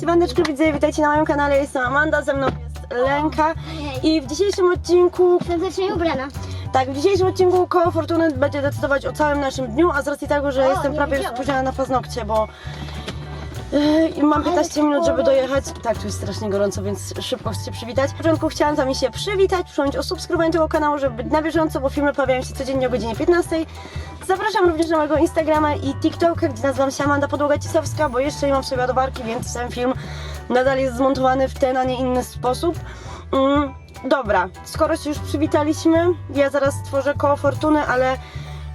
Siemaneczko widzę, witajcie na moim kanale, jestem Amanda, ze mną jest Lenka i w dzisiejszym odcinku, Serdecznie ubrana. tak, w dzisiejszym odcinku koło Fortuny będzie decydować o całym naszym dniu, a z racji tego, że O, jestem nie prawie już wiedziałam. spóźniona na paznokcie, bo yy, i mam 15 minut, żeby dojechać. Tak, tu jest strasznie gorąco, więc szybko chcę się przywitać. W początku chciałam z wami się przywitać, przypomnieć o subskrybowaniu tego kanału, żeby być na bieżąco, bo filmy pojawiają się codziennie o godzinie 15. Zapraszam również na mojego Instagrama i TikToka, gdzie nazywam się Amanda Podłoga-Cisowska, bo jeszcze nie mam sobie ładowarki, więc ten film nadal jest zmontowany w ten, a nie inny sposób. Mm, dobra, skoro się już przywitaliśmy, ja zaraz stworzę koło fortuny, ale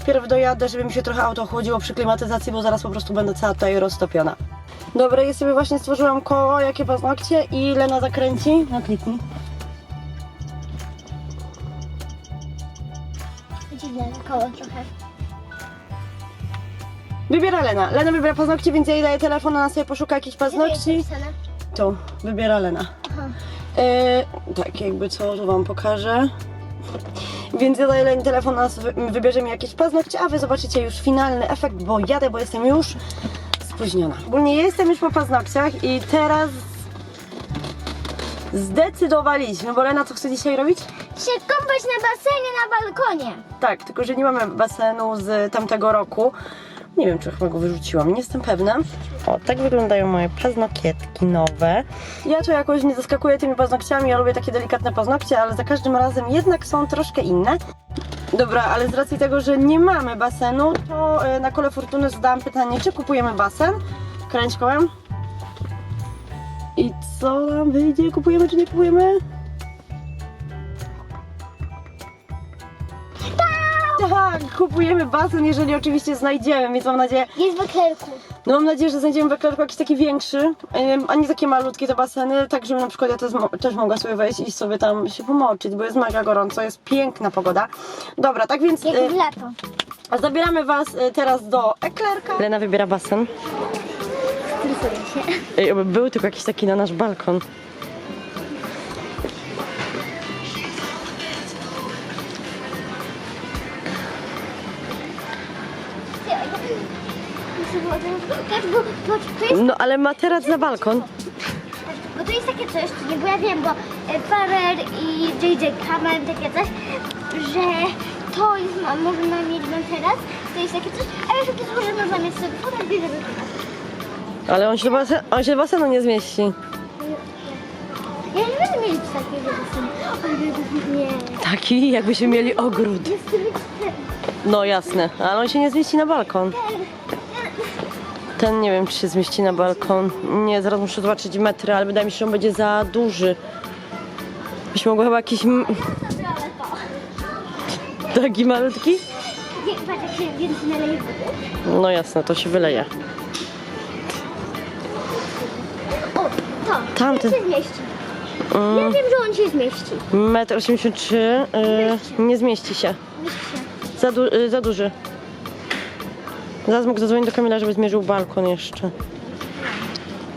pierw dojadę, żeby mi się trochę auto chłodziło przy klimatyzacji, bo zaraz po prostu będę cała tutaj roztopiona. Dobra, ja sobie właśnie stworzyłam koło, jakie paznokcie i Lena zakręci. No kliknij. Dziwne koło trochę. Wybiera Lena. Lena wybiera paznokcie, więc ja jej daję telefon, ona sobie poszuka jakichś paznokci. Tu, wybiera Lena. E, tak, jakby co, to wam pokażę. Więc ja daję Leni telefon, ona sobie wybierze mi jakieś paznokcie, a wy zobaczycie już finalny efekt, bo jadę, bo jestem już spóźniona. Ogólnie jestem już po paznokciach i teraz zdecydowaliśmy, bo Lena co chce dzisiaj robić? Się kąpać na basenie na balkonie. Tak, tylko że nie mamy basenu z tamtego roku. Nie wiem, czy chyba go wyrzuciłam, nie jestem pewna. O, tak wyglądają moje paznokietki nowe. Ja tu jakoś nie zaskakuję tymi paznokciami, ja lubię takie delikatne paznokcie, ale za każdym razem jednak są troszkę inne. Dobra, ale z racji tego, że nie mamy basenu, to e, na kole fortuny zadałam pytanie, czy kupujemy basen? Kręć kołem. I co nam wyjdzie? Kupujemy czy nie kupujemy? Tak, kupujemy basen, jeżeli oczywiście znajdziemy, więc mam nadzieję, Jest w eklerku. no mam nadzieję, że znajdziemy w eklerku jakiś taki większy, a nie takie malutkie te baseny, tak żeby na przykład ja też, mo- też mogła sobie wejść i sobie tam się pomoczyć, bo jest mega gorąco, jest piękna pogoda. Dobra, tak więc Jak y, lato. zabieramy was y, teraz do eklerka. Lena wybiera basen. Stresuję się. Ej, oby był tylko jakiś taki na nasz balkon. To, jest, No ale ma teraz na balkon. bo to jest takie coś, nie, bo ja wiem, bo e, Farrer i JJ mają takie coś, że to jest, można mieć na teraz, to jest takie coś, a ja takie złożę na zamiast sobie, potem bierzemy teraz. Ale on się do, basen, on się do basenu nie zmieści. Ja nie będę mieć takiego basenu. Ale nie. Taki, jakbyśmy mieli ogród. Jestem No jasne, ale on się nie zmieści na balkon. Ten nie wiem, czy się zmieści na balkon. Nie, zaraz muszę zobaczyć metry, ale wydaje mi się, że on będzie za duży. Byśmy mogły chyba jakiś m- taki malutki? Nie, patrz, jak się więcej naleje wody. No jasne, to się wyleje. O, to. Tamten. Się zmieści. Ja wiem, że on się zmieści. Metr 83 yy, nie zmieści się. Zmieści się. Za, du- y, za duży. Zaraz mógł zadzwonić do Kamila, żeby zmierzył balkon jeszcze.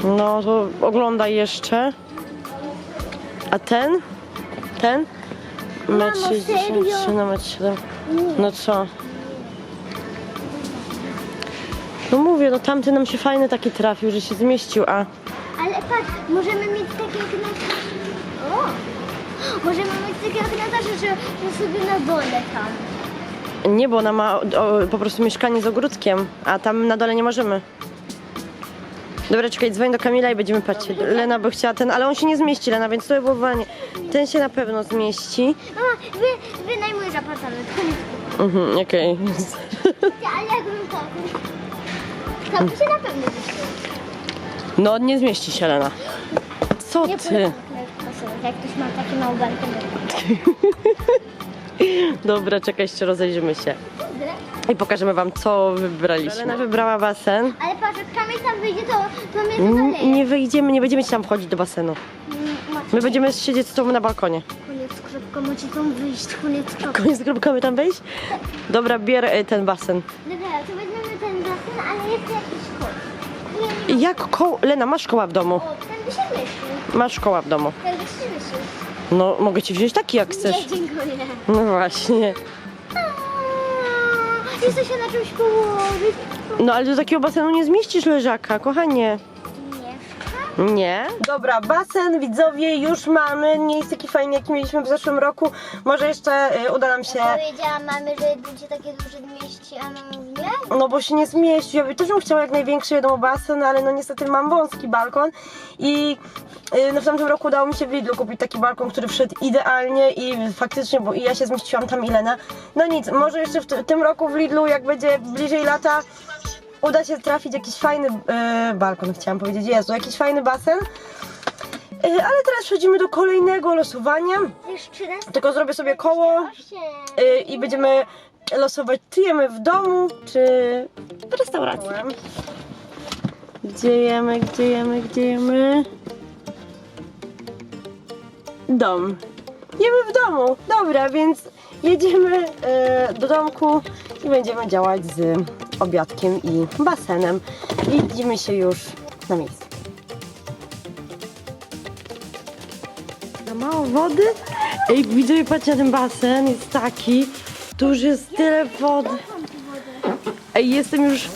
No to oglądaj jeszcze. A ten? Ten? Metr Mamo, 63 serio? na metr 7. No co? No mówię, no tamten nam się fajny taki trafił, że się zmieścił, a Ale patrz, możemy mieć takie jak na... O! Możemy mieć takie jak na że, że sobie na dole tam. Nie, bo ona ma o, po prostu mieszkanie z ogródkiem, a tam na dole nie możemy. Dobra, czekaj, dzwoń do Kamila i będziemy patrzeć. Lena by chciała ten, ale on się nie zmieści, Lena, więc to było nie. Ten się na pewno zmieści. Mama, wy, wynajmujesz apartament, koniec. Mhm, okej. Ale jakbym to... Tam by się na pewno zmieściło. No, nie zmieści się, Lena. Co Nie ty? pasować, jak ktoś ma taki mały balkon. Dobra, czekaj, jeszcze rozejrzymy się. I pokażemy wam, co wybraliśmy. Lena wybrała basen. Ale patrz, jak Kamil tam wyjdzie, to, to mnie to N- zaleje. nie wyjdziemy, nie będziemy ci tam wchodzić do basenu. Mm, My będziemy siedzieć z tobą na balkonie. Koniec kropka, macie tam wyjść, koniec kropka. Koniec grupkami tam wejść? Dobra, bierę y, ten basen. Dobra, to weźmiemy ten basen, ale jest jakiś kod. Nie, nie. Jak koło... Lena, masz koła w domu. O, ten by się zmieścił. Masz koła w domu. No, mogę ci wziąć taki, jak chcesz. Nie, dziękuję. No właśnie. Aaa, Chcę się na czymś położyć. No, ale do takiego basenu nie zmieścisz leżaka, kochanie. Mieszkam Nie. Dobra, basen, widzowie, już mamy. Nie jest taki fajny, jaki mieliśmy w zeszłym roku. Może jeszcze y, uda nam się... Powiedziałam mamie, że będzie takie duże mieści, a mama mówi nie. No bo się nie zmieści. Ja by też bym chciała jak największy wiadomo basen, ale no niestety mam wąski balkon i no w tamtym roku udało mi się w Lidlu kupić taki balkon, który wszedł idealnie i faktycznie, bo i ja się zmieściłam tam Ilena. No nic, może jeszcze w tym roku w Lidlu, jak będzie bliżej lata, uda się trafić jakiś fajny y, balkon, chciałam powiedzieć, Jezu, jakiś fajny basen. Y, ale teraz przechodzimy do kolejnego losowania. Tylko zrobię sobie koło y, i będziemy losować, czy jemy w domu, czy w restauracji. Gdzie jemy, gdzie jemy, gdzie jemy? Dom. Jemy w domu. Dobra, więc jedziemy y, do domku i będziemy działać z obiadkiem i basenem. Widzimy się już na miejscu. Za mało wody? Ej, widzowie, patrzcie na ten basen, jest taki, tu już jest tyle wody. Ej, jestem już,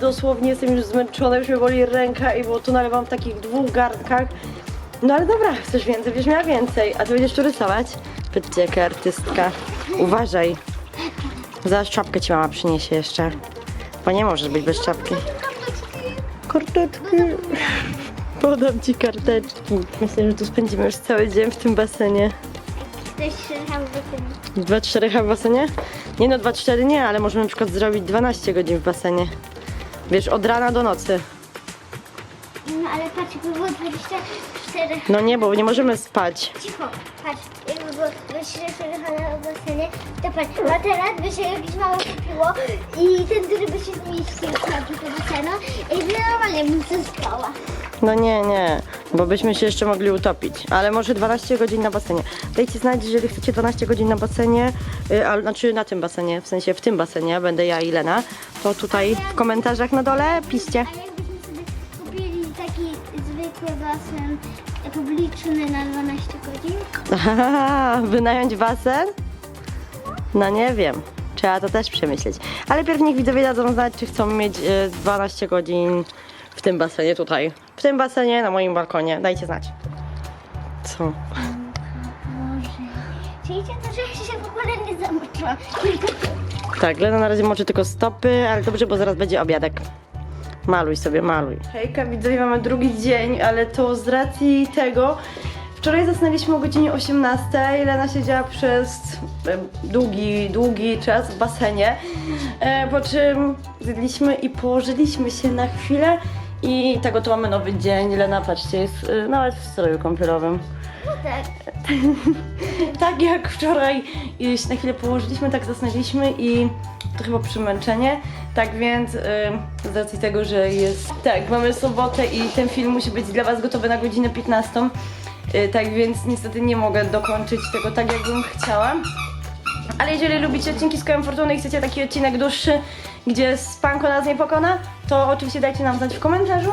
dosłownie jestem już zmęczona, już mnie boli ręka i bo tu nalewam w takich dwóch garnkach. No ale dobra, chcesz więcej, będziesz miała więcej, a ty będziesz tu rysować? Patrzcie, jaka artystka. Uważaj. Zaraz czapkę ci mama przyniesie jeszcze. Bo nie możesz być bez czapki. Karteczki. Podam ci karteczki. Myślę, że tu spędzimy już cały dzień w tym basenie. W 2-4 chyba w basenie? Nie no, 2-4 nie, ale możemy na przykład zrobić 12 godzin w basenie. Wiesz, od rana do nocy. No ale patrz, jakby było 24. No nie, bo nie możemy spać. Cicho, patrz, jakby było 24 na basenie, to patrz, a teraz by się jakieś mało kupiło i ten, który by się zmieścił na tego basenu i by normalnie bym się spała. No nie, nie, bo byśmy się jeszcze mogli utopić. Ale może 12 godzin na basenie. Dajcie znać, jeżeli chcecie 12 godzin na basenie, y, a, znaczy na tym basenie, w sensie w tym basenie, będę ja i Lena, to tutaj w komentarzach na dole piszcie. Basen publiczny na 12 godzin? Aha, wynająć basen? No nie wiem. Trzeba to też przemyśleć. Ale pierw niech widzowie dadzą znać, czy chcą mieć e, 12 godzin w tym basenie tutaj. W tym basenie, na moim balkonie. Dajcie znać. Co? Boże. Czyli to, że ja się w ogóle nie zamoczyłam. Tak, Lena na razie moczy tylko stopy, ale dobrze, bo zaraz będzie obiadek. Maluj sobie, maluj. Hejka, widzowie, mamy drugi dzień, ale to z racji tego... Wczoraj zasnęliśmy o godzinie 18. Lena siedziała przez długi, długi czas w basenie. E, po czym zjedliśmy i położyliśmy się na chwilę. I tak oto mamy nowy dzień. Lena, patrzcie, jest e, nawet w stroju kąpielowym. no tak. Tak jak wczoraj i się na chwilę położyliśmy, tak zasnęliśmy i to chyba przemęczenie. Tak więc y, z racji tego, że jest. Tak, mamy sobotę i ten film musi być dla Was gotowy na godzinę 15. Y, tak więc niestety nie mogę dokończyć tego tak, jakbym chciała. Ale jeżeli lubicie odcinki z Kołem Fortuny i chcecie taki odcinek dłuższy, gdzie spanko nas nie pokona, to oczywiście dajcie nam znać w komentarzu.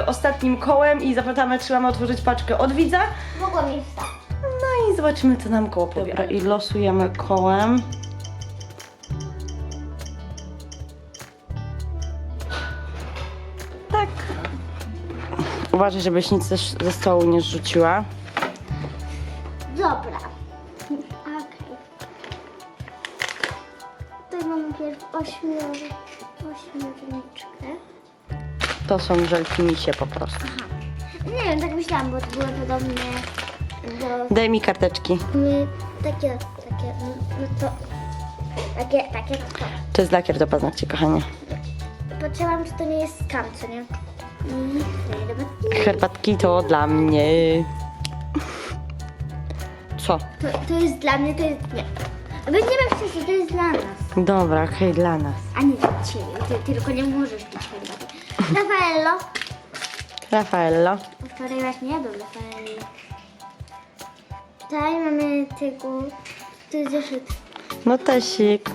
Y, ostatnim kołem i zapytamy, czy mamy otworzyć paczkę od widza. Mogło mi wstać. No i zobaczymy, co nam koło powie. Dobra, i losujemy kołem. Uważaj, żebyś nic ze stołu nie zrzuciła. Dobra. Okej. Tutaj mamy pierw ośmior... ośmiorniczkę. To są żelki misie po prostu. Nie wiem, tak myślałam, bo to było podobne do... Daj mi karteczki. My, takie, takie, no, no to... Takie, takie to. To jest lakier do paznokci, kochanie. Patrzyłam, czy to nie jest skam, co nie? Herbatki to dla mnie. Co? To, to jest dla mnie, to jest... Nie. Będziemy wcześniej, to jest dla nas. Dobra, okej, dla nas. A nie dla ciebie. Ty tylko nie możesz pić herbaty. Rafaello. Rafaello. Wczoraj właśnie jadłem Rafaello. Tutaj mamy tego... To jest zeszyt. No tesik.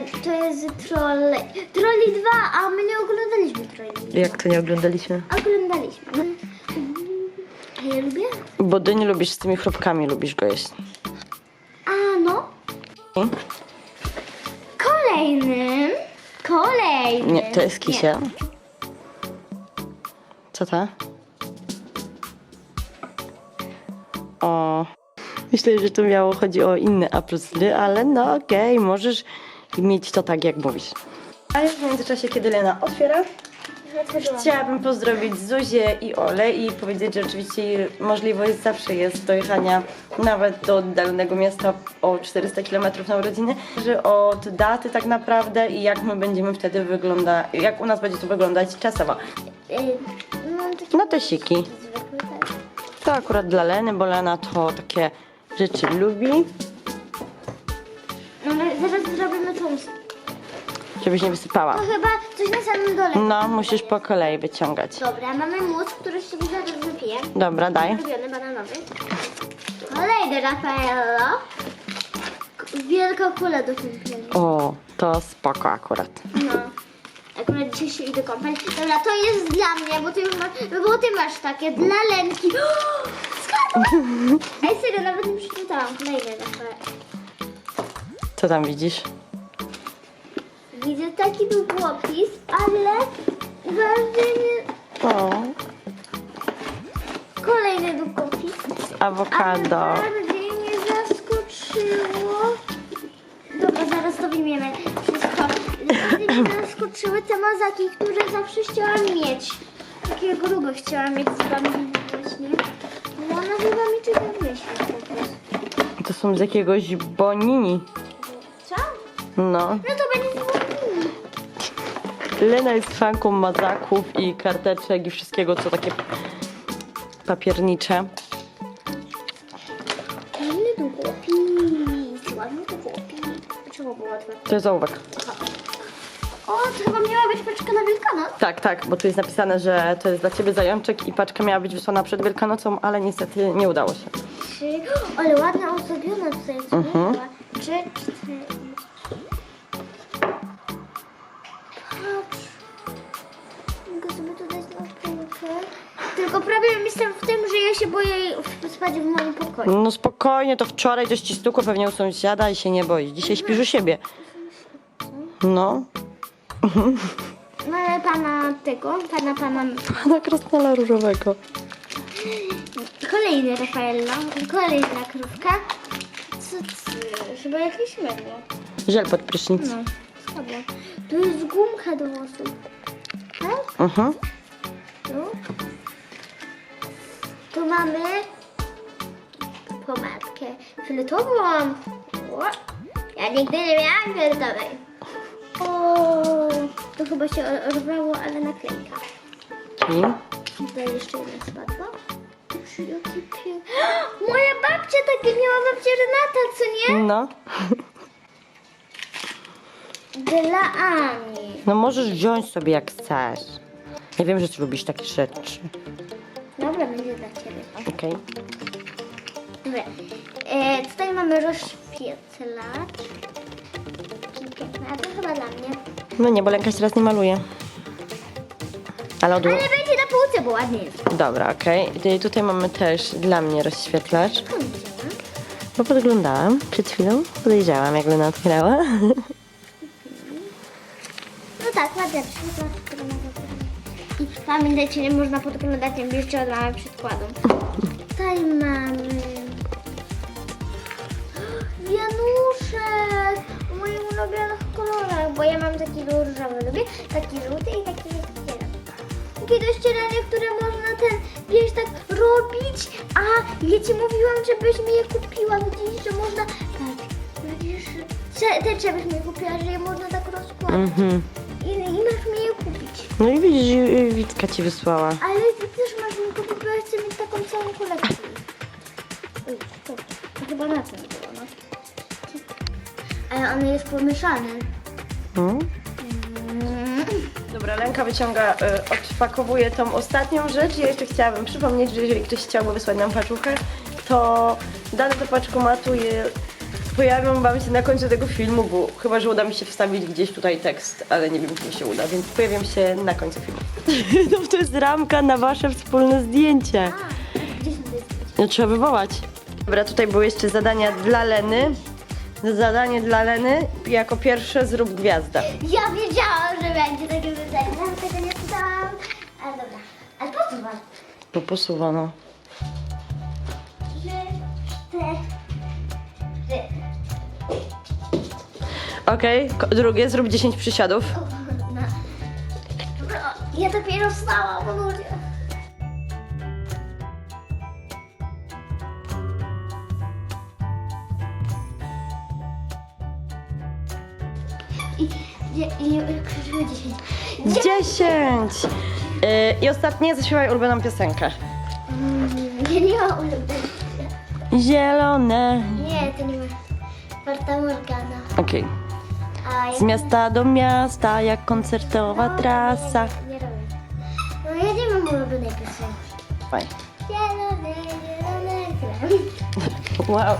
To jest troll... Trolli 2, a my nie oglądaliśmy Trolli. Jak to nie oglądaliśmy? Oglądaliśmy. A ja lubię? Bo ty nie lubisz z tymi chrupkami, lubisz go jeść. A no. Kolejnym. Kolejnym. Nie, to jest kisiel. Co to? O, myślę, że tu miało chodzi o inne aprosty, ale no okej, możesz mieć to tak, jak mówisz. A już w międzyczasie, kiedy Lena otwiera, chciałabym pozdrowić Zuzię i Ole i powiedzieć, że oczywiście możliwość zawsze jest dojechania nawet do oddalonego miasta o 400 km na urodziny, że od daty tak naprawdę i jak my będziemy wtedy wyglądać, jak u nas będzie to wyglądać czasowo. Taki No te siki. tak. To akurat dla Leny, bo Lena to takie rzeczy lubi, No zaraz zrobimy toast. żebyś nie wysypała. To chyba coś na samym dole. No, musisz po kolei wyciągać. Dobra, mamy mus, który sobie zaraz wypiję. Dobra, daj. Ulubiony bananowy. Kolejny Raffaello. Wielka kula do kąpieli. O, to spoko akurat. No. Akurat dzisiaj się idę kąpać. Dobra, to jest dla mnie, bo ty już masz, bo ty masz takie dla Lenki. Skarbek! Ej, serio, nawet nie przeczytałam. Kolejny Raffaello. Co tam widzisz? Widzę taki długopis, ale uważnie O, kolejny długopis. awokado. Ale bardziej mnie zaskoczyło. Dobra, zaraz to wyjmiemy wszystko. Bardziej mnie zaskoczyły te mazaki, które zawsze chciałam mieć. Takie grube chciałam mieć z bambini właśnie. No ona chyba mi czegoś myśli po prostu. To są z jakiegoś bonini. No. No to będzie. Lena jest fanką mazaków i karteczek i wszystkiego, co takie papiernicze. Ładny długopis. Ładny długopis. Czemu było otwarte? To jest ołówek. O, to chyba miała być paczka na Wielkanoc. Tak, tak, bo tu jest napisane, że to jest dla ciebie zajączek i paczka miała być wysłana przed Wielkanocą, ale niestety nie udało się. Trzy. Ale ładna ozdobiona tutaj jest. Mhm. Trzy, cztery. Tylko problem jestem w tym, że ja się boję spać w moim pokoju. No spokojnie, to wczoraj coś ci stukło pewnie u sąsiada i się nie boisz. Dzisiaj śpisz u siebie. No. Mamy pana tego, pana, pana. Pana krasnala różowego. Kolejny Rafaella. Kolejna krówka. Co, co? Chyba jakieś mydło. Żel pod prysznic. No, spadło. Tu jest gumka do włosów. Tak? Mhm. Tu. Tu mamy pomadkę fioletową. O, Ja nigdy nie miałam fioletowej. O, to chyba się orwało, ale naklejka. I Tutaj jeszcze jedna spadła. Moja babcia takie miała babcia Renata, co nie? no. Dla Ani. No możesz wziąć sobie jak chcesz. Ja wiem, że ty lubisz takie rzeczy. Dobra, będzie dla ciebie. Okej. Dobra. E, tutaj mamy rozświetlacz. Piękny, A to chyba dla mnie. No nie, bo Lenka się teraz nie maluje. Ale odło... Ale będzie na półce, bo ładnie jest. Dobra, okej. Tutaj mamy też dla mnie rozświetlacz. Skąd wzięłam? Bo podglądałam przed chwilą. Podejrzałam, jak Lena otwierała. pamiętajcie, nie można podglądać, nie jeszcze od mamy przedkładu. Tutaj mamy... Januszek! W moich ulubionych kolorach, bo ja mam taki różowy, lubię taki żółty i taki zielony. Takie do ścierania, które można ten, wiesz, tak robić, a ja ci mówiłam, żebyś mi je kupiła, widzisz, że można, tak, widzisz, że- te żebyś mi kupiła, że je można tak rozkładać Mhm. No i widzisz, i- i Witka ci wysłała. Ale ty też masz mi chcę mieć taką całą kolekcję. Oj, to, to chyba na tym było, no. Ale on jest pomieszany. Hmm? Mm. Dobra, Lenka wyciąga, y, odpakowuje tą ostatnią rzecz. Ja jeszcze chciałabym przypomnieć, że jeżeli ktoś chciałby wysłać nam paczuchę, to dane do paczkomatu je pojawią Wam się na końcu tego filmu, bo chyba, że uda mi się wstawić gdzieś tutaj tekst, ale nie wiem, czy mi się uda, więc pojawią się na końcu filmu. no to jest ramka na Wasze wspólne zdjęcie. No trzeba wywołać. Dobra, tutaj były jeszcze zadania dla Leny. Zadanie dla Leny, jako pierwsze zrób gwiazdę. Ja wiedziałam, że będzie takie zadanie. Nawet tego nie czytałam. Ale dobra. Ale po co To posuwa, no. Okej, ko- drugie, zrób 10 przysiadów. Ja dopiero wstałam, ludzie. I, i, i, krzyżymy 10. 10! Yy, I ostatnie, zaśpiewaj ulubioną piosenkę. Mm, Ja nie mam ulubionych. Zielone. Nie, to nie ma. Marta Morgana. Okej. Z miasta do miasta, jak koncertowa No, trasa. Nie, robię. No ja nie mam ulubionej piosenki. Fajnie. Zielony, zielony. Wow.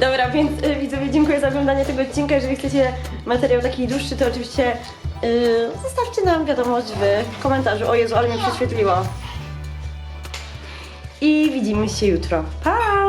Dobra, więc y, widzowie, dziękuję za oglądanie tego odcinka. Jeżeli chcecie materiał taki dłuższy, to oczywiście y, zostawcie nam wiadomość w komentarzu. O Jezu, ale mnie prześwietliło. I widzimy się jutro. Pa!